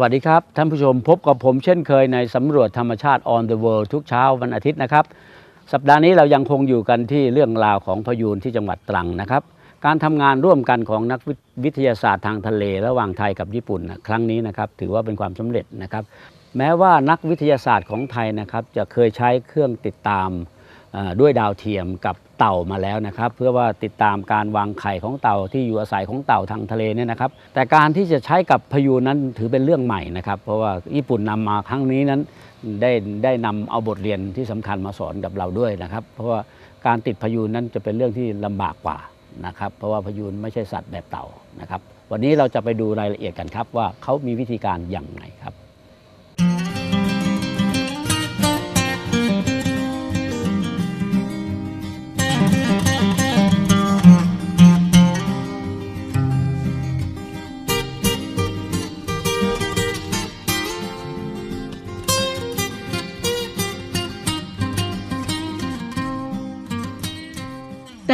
วัสดีครับ ท่านผู้ชมพบกับผมเช่นเคยในสำรวจธรรมชาติ on the world ทุกเช้าวันอาทิตย์นะครับ สัปดาห์นี้เรายังคงอยู่กันที่เรื่องราวของพายูนที่จังหวัดตรังนะครับ การทำงานร่วมกันของนักวิทยาศาสตร์ทางทะเล ระหว่างไทยกับญี่ปุ่นนะครั้งนี้นะครับถือว่าเป็นความสำเร็จนะครับ แม้ว่านักวิทยาศาสตร์ของไทยนะครับจะเคยใช้เครื่องติดตาม ด้วยดาวเทียมกับเต่ามาแล้วนะครับ เพื่อว่าติดตามการวางไข่ของเต่าที่อยู่อาศัยของเต่าทางทะเลเนี่ยนะครับ แต่การที่จะใช้กับพายุนั้นถือเป็นเรื่องใหม่นะครับ เพราะว่าญี่ปุ่นนำมาครั้งนี้นั้นได้ได้นำเอาบทเรียนที่สำคัญมาสอนกับเราด้วยนะครับ เพราะว่าการติดพายุนั้นจะเป็นเรื่องที่ลำบากกว่านะครับ เพราะว่าพายุไม่ใช่สัตว์แบบเต่านะครับ วันนี้เราจะไปดูรายละเอียดกันครับว่าเขามีวิธีการอย่างไรครับ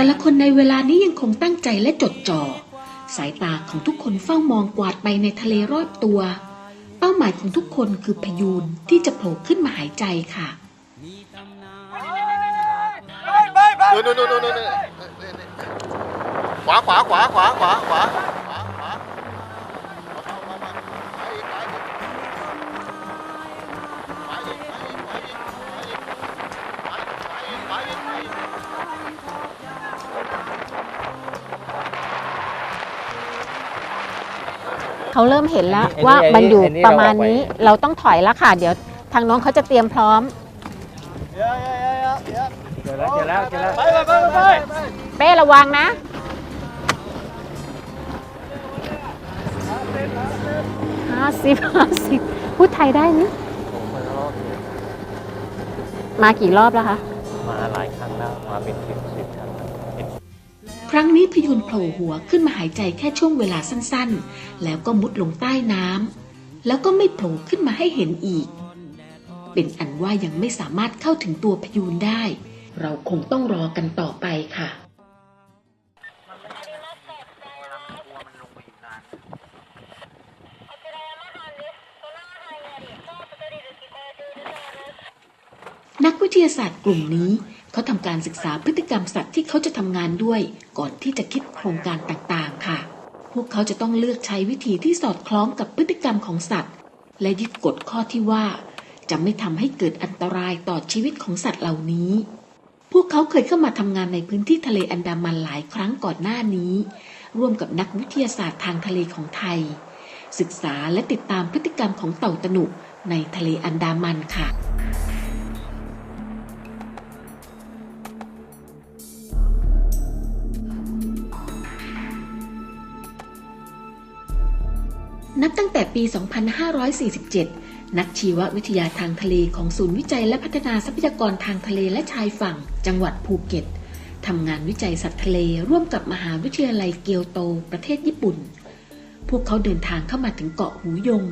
แต่ละคนในเวลานี้ยังคงตั้งใจและจดจอ่อ สายตาของทุกคนเฝ้ามองกวาดไปในทะเลรอบตัว เป้าหมายของทุกคนคือพยูนที่จะโผล่ขึ้นมาหายใจค่ะขวาขวาขวาขวาขวาขวา เขาเริ่มเห็นแล้วอันนี้ว่าอันนี้มันอยู่อันนี้ประมาณเราออกไปนี้ เราต้องถอยแล้วค่ะ เดี๋ยวทางน้องเขาจะเตรียมพร้อม เจอแล้วเจอแล้วเจอแล้วไปไปไปไปไปเป้ระวังนะ ห้าสิบห้าสิบพูดไทยได้นี่มากี่รอบแล้วคะ มาหลายครั้งแล้วมาเป็นสิบสิบครั้งแล้ว ครั้งนี้พยูนโผล่หัวขึ้นมาหายใจแค่ช่วงเวลาสั้นๆ แล้วก็มุดลงใต้น้ำแล้วก็ไม่โผล่ขึ้นมาให้เห็นอีก เป็นอันว่ายังไม่สามารถเข้าถึงตัวพยูนได้ เราคงต้องรอกันต่อไปค่ะนักวิทยาศาสตร์กลุ่มนี้ เขาทำการศึกษาพฤติกรรมสัตว์ที่เขาจะทำงานด้วย ก่อนที่จะคิดโครงการต่างๆ ค่ะ พวกเขาจะต้องเลือกใช้วิธีที่สอดคล้องกับพฤติกรรมของสัตว์ และยึดกฎข้อที่ว่า จะไม่ทำให้เกิดอันตรายต่อชีวิตของสัตว์เหล่านี้ พวกเขาเคยเข้ามาทำงานในพื้นที่ทะเลอันดามันหลายครั้งก่อนหน้านี้ ร่วมกับนักวิทยาศาสตร์ทางทะเลของไทย ศึกษาและติดตามพฤติกรรมของเต่าตะหนุในทะเลอันดามันค่ะ นับตั้งแต่ปี 2547 นักชีววิทยาทางทะเลของศูนย์วิจัยและพัฒนาทรัพยากรทางทะเลและชายฝั่ง จังหวัดภูเก็ตทำงานวิจัยสัตว์ทะเลร่วมกับมหาวิทยาลัยเกียวโต ประเทศญี่ปุ่น พวกเขาเดินทางเข้ามาถึงเกาะหูยง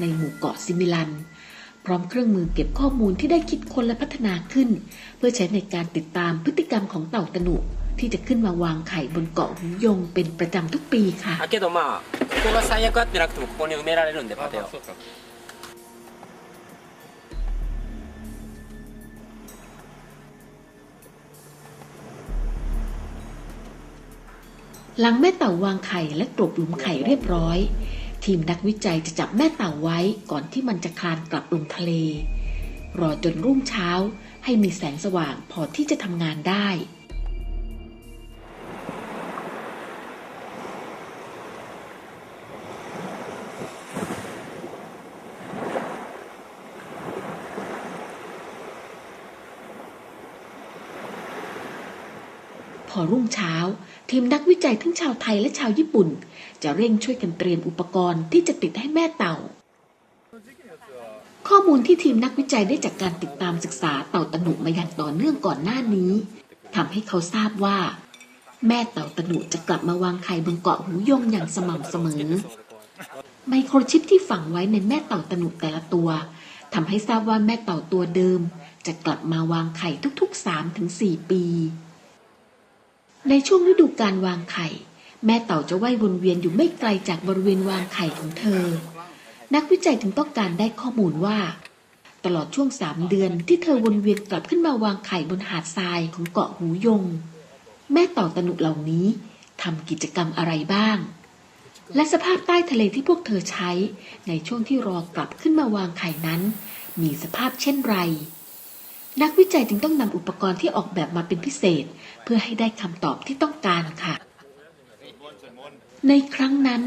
ในหมู่เกาะซิมิลัน พร้อมเครื่องมือเก็บข้อมูลที่ได้คิดค้นและพัฒนาขึ้น เพื่อใช้ในการติดตามพฤติกรรมของเต่าตะหนุ ที่จะขึ้นมาวางไข่บนเกาะหูยงเป็นประจำทุกปีค่ะ あけどまあここが最悪あってなくてもここに埋められるんでパテを หลังแม่เต่าวางไข่และกลบหลุมไข่เรียบร้อย ทีมนักวิจัยจะจับแม่เต่าไว้ก่อนที่มันจะคลานกลับลงทะเล รอจนรุ่งเช้าให้มีแสงสว่างพอที่จะทำงานได้ รุ่งเช้า ทีมนักวิจัยทั้งชาวไทยและชาวญี่ปุ่น จะเร่งช่วยกันเตรียมอุปกรณ์ที่จะติดให้แม่เต่า ข้อมูลที่ทีมนักวิจัยได้จากการติดตามศึกษาเต่าตะหนุมาอย่างต่อเนื่องก่อนหน้านี้ทำให้เขาทราบว่า แม่เต่าตะหนุจะกลับมาวางไข่บนเกาะหูยงอย่างสม่ำเสมอ ไมโครชิปที่ฝังไว้ในแม่เต่าตะหนุแต่ละตัวทำให้ทราบว่าแม่เต่าตัวเดิม จะกลับมาวางไข่ทุกๆ 3-4 ปี ในช่วงฤดูการวางไข่ แม่เต่าจะว่ายวนเวียนอยู่ไม่ไกลจากบริเวณวางไข่ของเธอ นักวิจัยถึงต้องการได้ข้อมูลว่า ตลอดช่วงสามเดือนที่เธอวนเวียนกลับขึ้นมาวางไข่บนหาดทรายของเกาะหูยง แม่เต่าตนุเหล่านี้ทำกิจกรรมอะไรบ้าง และสภาพใต้ทะเลที่พวกเธอใช้ ในช่วงที่รอกลับขึ้นมาวางไข่นั้น มีสภาพเช่นไร นักวิจัยจึงต้องนำอุปกรณ์ที่ออกแบบมาเป็นพิเศษ เพื่อให้ได้คำตอบที่ต้องการค่ะ ในครั้งนั้น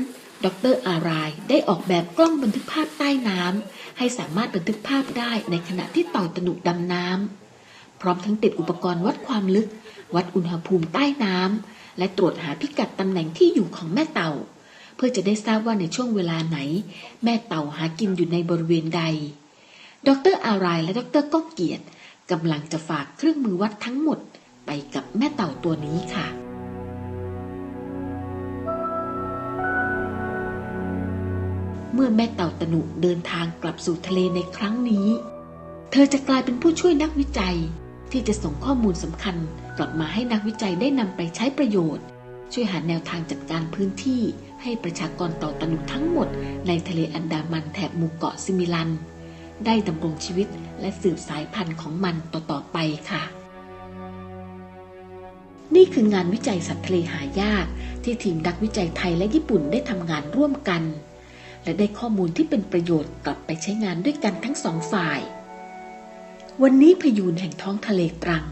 ดรอารายได้ออกแบบกล้องบันทึกภาพใต้น้ำให้สามารถบันทึกภาพได้ในขณะที่เต่าตนุดำน้ำพร้อมทั้งติดอุปกรณ์วัดความลึก วัดอุณหภูมิใต้น้ำและตรวจหาพิกัดตำแหน่งที่อยู่ของแม่เต่า เพื่อจะได้ทราบว่าในช่วงเวลาไหน แม่เต่าหากินอยู่ในบริเวณใด ดรอารายและดรก้องเกียรติ กำลังจะฝากเครื่องมือวัดทั้งหมดไปกับแม่เต่าตัวนี้ค่ะ เมื่อแม่เต่าตนุเดินทางกลับสู่ทะเลในครั้งนี้ เธอจะกลายเป็นผู้ช่วยนักวิจัยที่จะส่งข้อมูลสำคัญกลับมาให้นักวิจัยได้นำไปใช้ประโยชน์ ช่วยหาแนวทางจัดการพื้นที่ให้ประชากรเต่าตนุทั้งหมดในทะเลอันดามันแถบหมู่เกาะซิมิลัน ได้ดำรงชีวิตและสืบสายพันธุ์ของมันต่อๆไปค่ะ นี่คืองานวิจัยสัตว์ทะเลหายาก ที่ทีมนักวิจัยไทยและญี่ปุ่นได้ทำงานร่วมกัน และได้ข้อมูลที่เป็นประโยชน์กลับไปใช้งานด้วยกันทั้งสองฝ่าย วันนี้พยูนแห่งท้องทะเลตรัง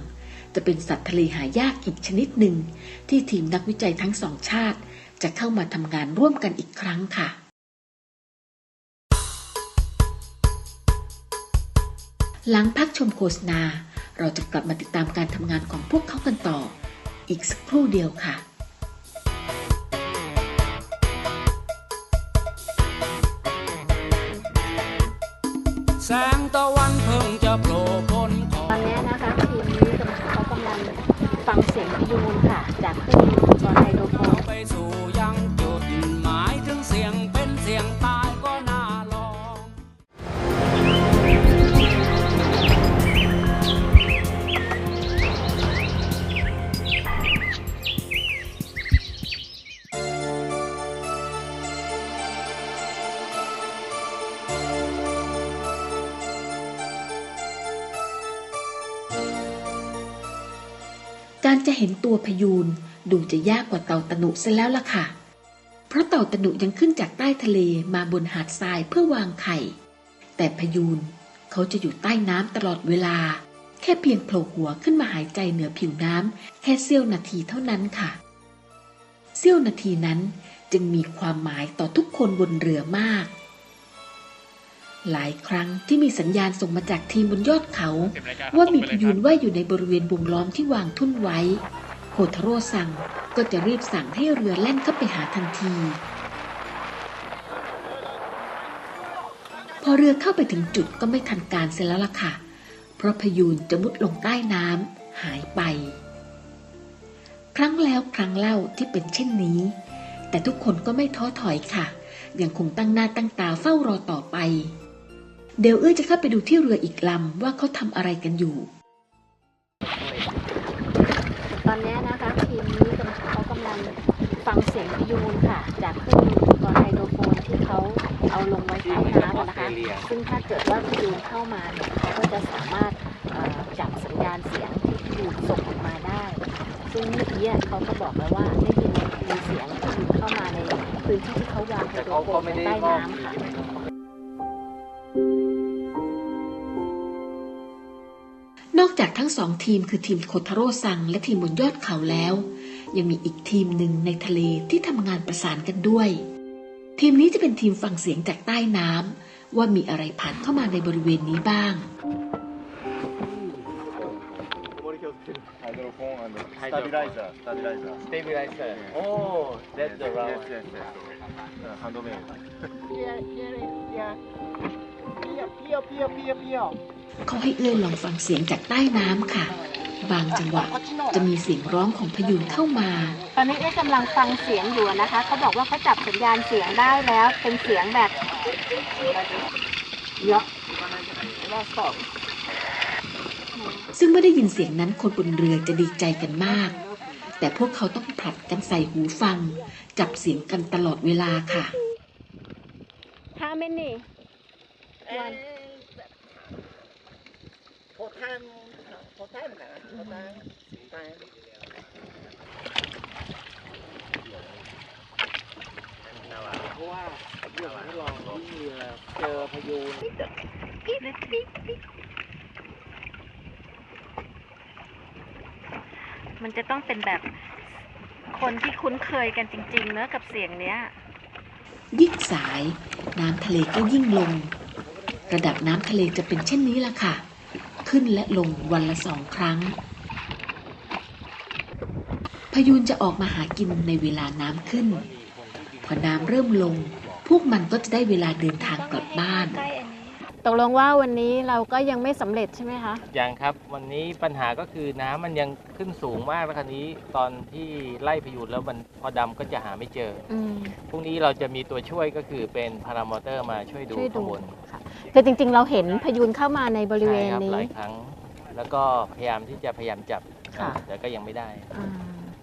จะเป็นสัตว์ทะเลหายากอีกชนิดหนึ่ง ที่ทีมนักวิจัยทั้งสองชาติ จะเข้ามาทำงานร่วมกันอีกครั้งค่ะ หลังพักชมโฆษณา เราจะกลับมาติดตามการทำงานของพวกเขากันต่อ อีกสักครู่เดียวค่ะแสงตะวันเพิ่งจะโผล่พ้นขอบตอนนี้นะคะทีมนี้เขากำลังฟังเสียงพยูนค่ะ จากเครื่องอุปกรณ์ไฮโดรโฟนไปสู่ยังจุดหมายถึงเสียงเป็นเสียงตายก็น่า การจะเห็นตัวพยูนดูจะยากกว่าเต่าตะนุเสียแล้วล่ะค่ะ เพราะเต่าตะนุยังขึ้นจากใต้ทะเลมาบนหาดทรายเพื่อวางไข่ แต่พยูนเขาจะอยู่ใต้น้ำตลอดเวลา แค่เพียงโผล่หัวขึ้นมาหายใจเหนือผิวน้ำแค่เสี้ยวนาทีเท่านั้นค่ะ เสี้ยวนาทีนั้นจึงมีความหมายต่อทุกคนบนเรือมาก หลายครั้งที่มีสัญญาณส่งมาจากทีมบนยอดเขา ว่ามีพยูนว่ายอยู่ในบริเวณวงล้อมที่วางทุ่นไว้โคทาโร่สั่งก็จะรีบสั่งให้เรือแล่นเข้าไปหาทันที พอเรือเข้าไปถึงจุดก็ไม่ทันการเสียแล้วล่ะค่ะ เพราะพยูนจะมุดลงใต้น้ำหายไป ครั้งแล้วครั้งเล่าที่เป็นเช่นนี้ แต่ทุกคนก็ไม่ท้อถอยค่ะยังคงตั้งหน้าตั้งตาเฝ้ารอต่อไป เดลเอ้ยจะเข้าไปดูที่เรืออีกลำว่าเขาทำอะไรกันอยู่ ตอนนี้นะคะทีมนี้เขากำลังฟังเสียงยูนค่ะ จากเครื่องกรณ์ไฮโดรโฟนที่เขาเอาลงไว้ใต้น้ำนะคะ ซึ่งถ้าเกิดว่าพยูนเข้ามาเนี่ยเขาก็จะสามารถจับสัญญาณเสียงที่ยูนส่งออกมาได้ ซึ่งเมื่อกี้เขาก็บอกแล้วว่าได้ยินมีเสียงพยูนเข้ามาในพื้นที่ที่เขาวางไฮโดรโฟนใต้น้ำค่ะ นอกจากทั้งสองทีมคือทีมโคทาโร่ซังและทีมบนยอดเขาแล้ว ยังมีอีกทีมหนึ่งในทะเลที่ทำงานประสานกันด้วย ทีมนี้จะเป็นทีมฟังเสียงจากใต้น้ำว่ามีอะไรผ่านเข้ามาในบริเวณนี้บ้างはい hydrophone and stabilizer. Stabilizer. Stabilizer. Oh, that's the round. Yes, yes, yes. Uh, handmade. เขาให้เอื้อยลองฟังเสียงจากใต้น้ำค่ะ บางจังหวะจะมีเสียงร้องของพยูนเข้ามา ตอนนี้เอ๊ะกำลังฟังเสียงอยู่นะคะเขาบอกว่าเขาจับสัญญาณเสียงได้แล้ว เป็นเสียงแบบเยอะซึ่งเมื่อได้ยินเสียงนั้นคนบนเรือจะดีใจกันมาก แต่พวกเขาต้องผลัดกันใส่หูฟัง จับเสียงกันตลอดเวลาค่ะ How many one Ờ, มันจะต้องเป็นแบบคนที่คุ้นเคยกันจริง ๆ เนอะกับเสียงเนี้ย ยิ่งสาย น้ำทะเลก็ยิ่งลง ระดับน้ำทะเลจะเป็นเช่นนี้ละค่ะ ขึ้นและลงวันละสองครั้ง พยูนจะออกมาหากินในเวลาน้ำขึ้น พอน้ำเริ่มลง พวกมันก็จะได้เวลาเดินทางกลับบ้าน ตกลงว่าวันนี้เราก็ยังไม่สำเร็จใช่ไหมคะ ยังครับวันนี้ปัญหาก็คือน้ำมันยังขึ้นสูงมากแล้วคราวนี้ตอนที่ไล่พายุแล้วมันพอดำก็จะหาไม่เจอ อืม พรุ่งนี้เราจะมีตัวช่วยก็คือเป็นพารามอเตอร์มาช่วยดูช่วยดูข้างบน ค่ะ คือจริงๆ เราเห็นพยูนเข้ามาในบริเวใช่ณครับนี้ หลายครั้ง แล้วก็พยายามที่จะพยายามจับค่ะ แต่ก็ยังไม่ได้ อ่า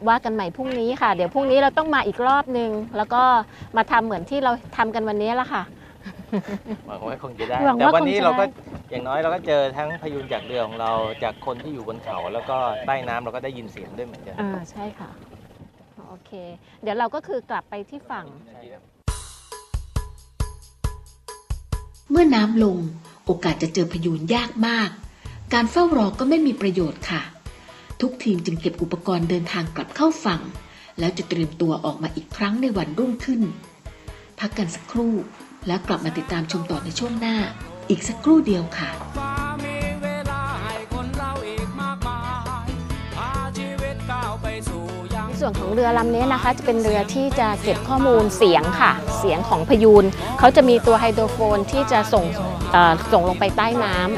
ว่ากันใหม่พรุ่งนี้ค่ะ เดี๋ยวพรุ่งนี้เราต้องมาอีกรอบนึง แล้วก็มาทำเหมือนที่เราทำกันวันนี้ละค่ะ หวังว่าคงจะได้ หวังว่าแต่วันนี้คงจะเราก็ได้อย่างน้อยเราก็เจอทั้งพายุจากเรือของเราจากคนที่อยู่บนเขา แล้วก็ใต้น้ำเราก็ได้ยินเสียงด้วยเหมือนกันอ่าใช่ค่ะ โอเค เดี๋ยวเราก็คือกลับไปที่ฝั่ง ใช่ครับ เมื่อน้ำลงโอกาสจะเจอพยูนยากมาก การเฝ้ารอก็ไม่มีประโยชน์ค่ะ ทุกทีมจึงเก็บอุปกรณ์เดินทางกลับเข้าฝั่ง แล้วจะเตรียมตัวออกมาอีกครั้งในวันรุ่งขึ้น พักกันสักครู่แล้วกลับมาติดตามชมต่อในช่วงหน้า อีกสักครู่เดียวค่ะ ส่วนของเรือลำนี้นะคะ จะเป็นเรือที่จะเก็บข้อมูลเสียงค่ะ เสียงของพยูนเขาจะมีตัวไฮโดรโฟนที่จะส่งส่งลงไปใต้น้ำ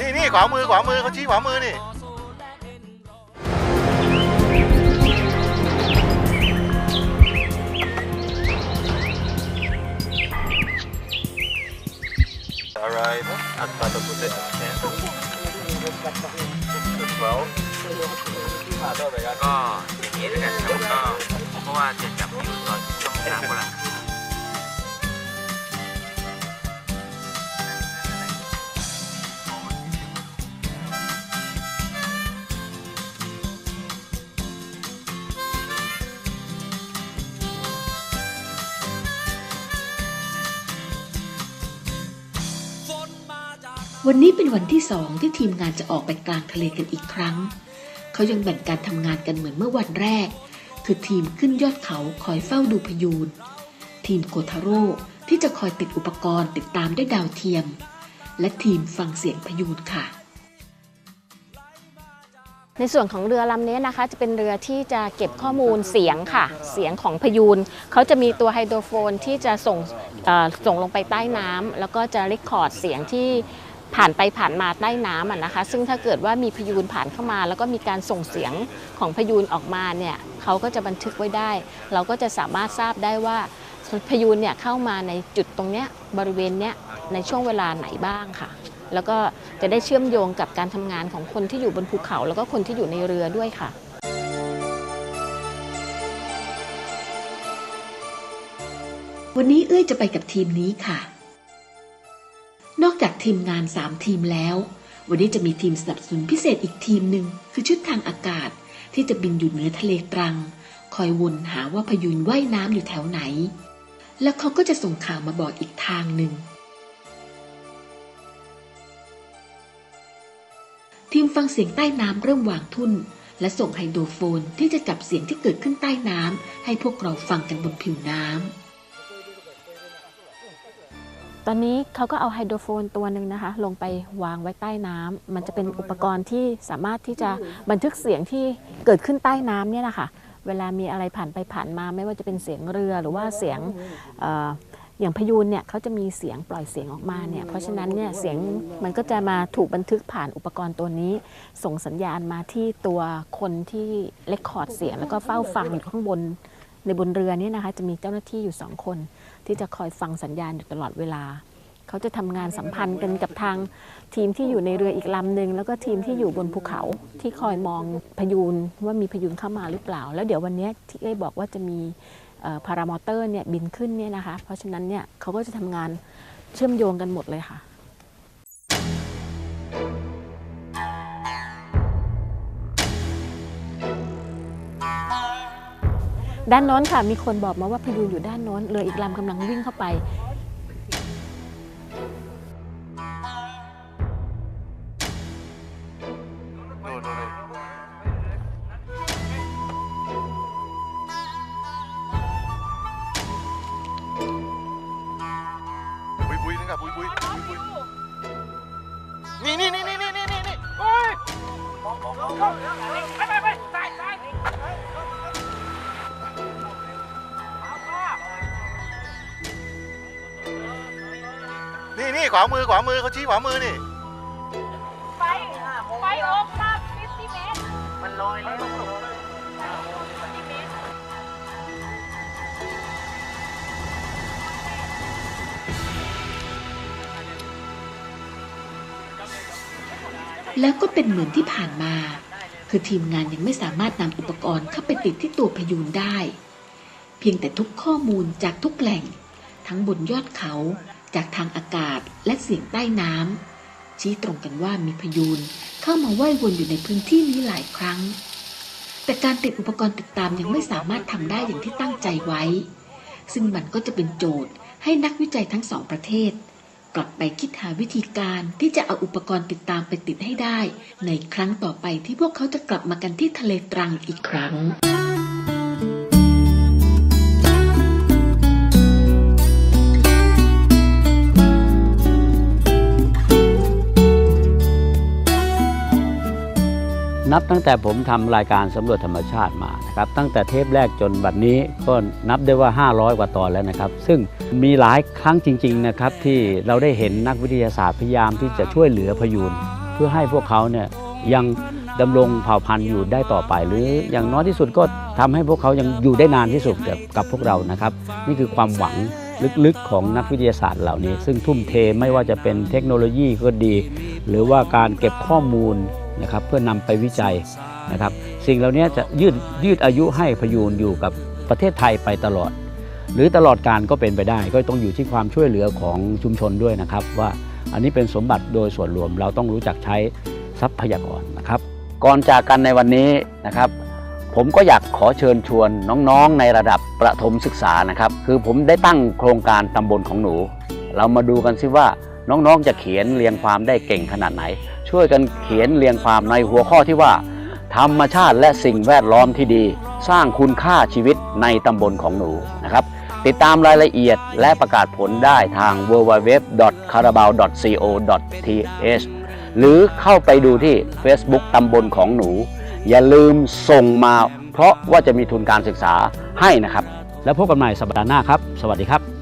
นี่นี่ขวามือขวามือเขาชี้ขวามือนี่ Alright, at the position 10 to 12. ก็อย่างนี้แล้วกันครับก็เพราะว่าจะจับอยู่ตอนช่วงสามวันละ วันนี้เป็นวันที่สองที่ทีมงานจะออกไปกลางทะเลกันอีกครั้ง เขายังแบ่งการทำงานกันเหมือนเมื่อวันแรก คือทีมขึ้นยอดเขาคอยเฝ้าดูพยูน ทีมโกทาโร่ที่จะคอยติดอุปกรณ์ติดตามด้วยดาวเทียม และทีมฟังเสียงพยูนค่ะในส่วนของเรือลำนี้นะคะจะเป็นเรือที่จะเก็บข้อมูลเสียงค่ะ เสียงของพยูนเขาจะมีตัวไฮโดรโฟนที่จะส่งส่งลงไปใต้น้ำแล้วก็จะเรคคอร์ดเสียงที่ ผ่านไปผ่านมาใต้น้ำอะนะคะ ซึ่งถ้าเกิดว่ามีพยูนผ่านเข้ามา แล้วก็มีการส่งเสียงของพยูนออกมาเนี่ยเขาก็จะบันทึกไว้ได้ เราก็จะสามารถทราบได้ว่าพยูนเนี่ยเข้ามาในจุดตรงเนี้ยบริเวณเนี้ยในช่วงเวลาไหนบ้างค่ะ แล้วก็จะได้เชื่อมโยงกับการทำงานของคนที่อยู่บนภูเขา แล้วก็คนที่อยู่ในเรือด้วยค่ะวันนี้เอ้ยจะไปกับทีมนี้ค่ะ นอกจากทีมงาน 3 ทีมแล้ว วันนี้จะมีทีมสนับสนุนพิเศษอีกทีมหนึ่งคือชุดทางอากาศ ที่จะบินอยู่เหนือทะเลตรัง คอยวนหาว่าพยูนว่ายน้ำอยู่แถวไหน แล้วเขาก็จะส่งข่าวมาบอกอีกทางหนึ่งทีมฟังเสียงใต้น้ำเริ่มวางทุ่น และส่งไฮโดรโฟนที่จะจับเสียงที่เกิดขึ้นใต้น้ำให้พวกเราฟังกันบนผิวน้ำ ตอนนี้เขาก็เอาไฮโดรโฟนตัวหนึ่งนะคะ ลงไปวางไว้ใต้น้ำมันจะเป็นอุปกรณ์ที่สามารถที่จะบันทึกเสียงที่เกิดขึ้นใต้น้ำเนี่ยนะคะเวลามีอะไรผ่านไปผ่านมาไม่ว่าจะเป็นเสียงเรือหรือว่าเสียงเอออย่างพยูนเนี่ยเขาจะมีเสียงปล่อยเสียงออกมาเนี่ยเพราะฉะนั้นเนี่ยเสียงมันก็จะมาถูกบันทึกผ่านอุปกรณ์ตัวนี้ ส่งสัญญาณมาที่ตัวคนที่เลคคอร์ดเสียง แล้วก็เฝ้าฟังอยู่ข้างบน ในบนเรือเนี่ยนะคะจะมีเจ้าหน้าที่อยู่สองคน ที่จะคอยฟังสัญญาณอยู่ตลอดเวลา เขาจะทำงานสัมพันธ์กันกับทางทีมที่อยู่ในเรืออีกลำหนึ่งแล้วก็ทีมที่อยู่บนภูเขาที่คอยมองพยูนว่ามีพยูนเข้ามาหรือเปล่า แล้วเดี๋ยววันนี้ที่เอ้บอกว่าจะมีพารามอเตอร์เนี่ยบินขึ้นเนี่ยนะคะ เพราะฉะนั้นเนี่ยเขาก็จะทำงานเชื่อมโยงกันหมดเลยค่ะ ด้านโน้นค่ะ มีคนบอกมาว่าพยูนอยู่ด้านโน้นเรืออีกลำกำลังวิ่งเข้าไป ขวามือขวามือเขาชี้ขวามือนี่ ไปไปอกครับ50เมตร มันลอยแล้ว50เมตรแล้วก็เป็นเหมือนที่ผ่านมา คือทีมงานยังไม่สามารถนำอุปกรณ์เข้าไปติดที่ตัวพยูนได้ เพียงแต่ทุกข้อมูลจากทุกแหล่ง ทั้งบนยอดเขา จากทางอากาศและเสียงใต้น้ำชี้ตรงกันว่ามีพยูนเข้ามาว่ายวนอยู่ในพื้นที่นี้หลายครั้ง แต่การติดอุปกรณ์ติดตามยังไม่สามารถทำได้อย่างที่ตั้งใจไว้ ซึ่งมันก็จะเป็นโจทย์ให้นักวิจัยทั้งสองประเทศ กลับไปคิดหาวิธีการที่จะเอาอุปกรณ์ติดตามไปติดให้ได้ ในครั้งต่อไปที่พวกเขาจะกลับมากันที่ทะเลตรังอีกครั้ง นับตั้งแต่ผมทำรายการสำรวจธรรมชาติมานะครับตั้งแต่เทปแรกจนบัดนี้ก็นับได้ว่า 500 กว่าตอนแล้วนะครับ ซึ่งมีหลายครั้งจริงๆนะครับที่เราได้เห็นนักวิทยาศาสตร์พยายามที่จะช่วยเหลือพยูนเพื่อให้พวกเขาเนี่ยยังดำรงเผ่าพันธุ์อยู่ได้ต่อไป หรืออย่างน้อยที่สุดก็ทำให้พวกเขายังอยู่ได้นานที่สุดกับกับพวกเรานะครับ นี่คือความหวังลึกๆของนักวิทยาศาสตร์เหล่านี้ ซึ่งทุ่มเทไม่ว่าจะเป็นเทคโนโลยีก็ดี หรือว่าการเก็บข้อมูล นะครับเพื่อนำไปวิจัยนะครับสิ่งเหล่านี้จะยืดยืดอายุให้พยูนอยู่กับประเทศไทยไปตลอด หรือตลอดการก็เป็นไปได้ ก็ต้องอยู่ที่ความช่วยเหลือของชุมชนด้วยนะครับ ว่าอันนี้เป็นสมบัติโดยส่วนรวมเราต้องรู้จักใช้ทรัพยากรนะครับ ก่อนจากกันในวันนี้นะครับ ผมก็อยากขอเชิญชวนน้องๆในระดับประถมศึกษานะครับ คือผมได้ตั้งโครงการตำบลของหนู เรามาดูกันซิว่าน้องๆจะเขียนเรียงความได้เก่งขนาดไหน ช่วยกันเขียนเรียงความในหัวข้อที่ว่า ธรรมชาติและสิ่งแวดล้อมที่ดี สร้างคุณค่าชีวิตในตำบลของหนูนะครับ ติดตามรายละเอียดและประกาศผลได้ทาง www.carabao.co.th หรือเข้าไปดูที่ Facebook ตำบลของหนู อย่าลืมส่งมาเพราะว่าจะมีทุนการศึกษาให้นะครับ แล้วพบกันใหม่สัปดาห์หน้าครับ สวัสดีครับ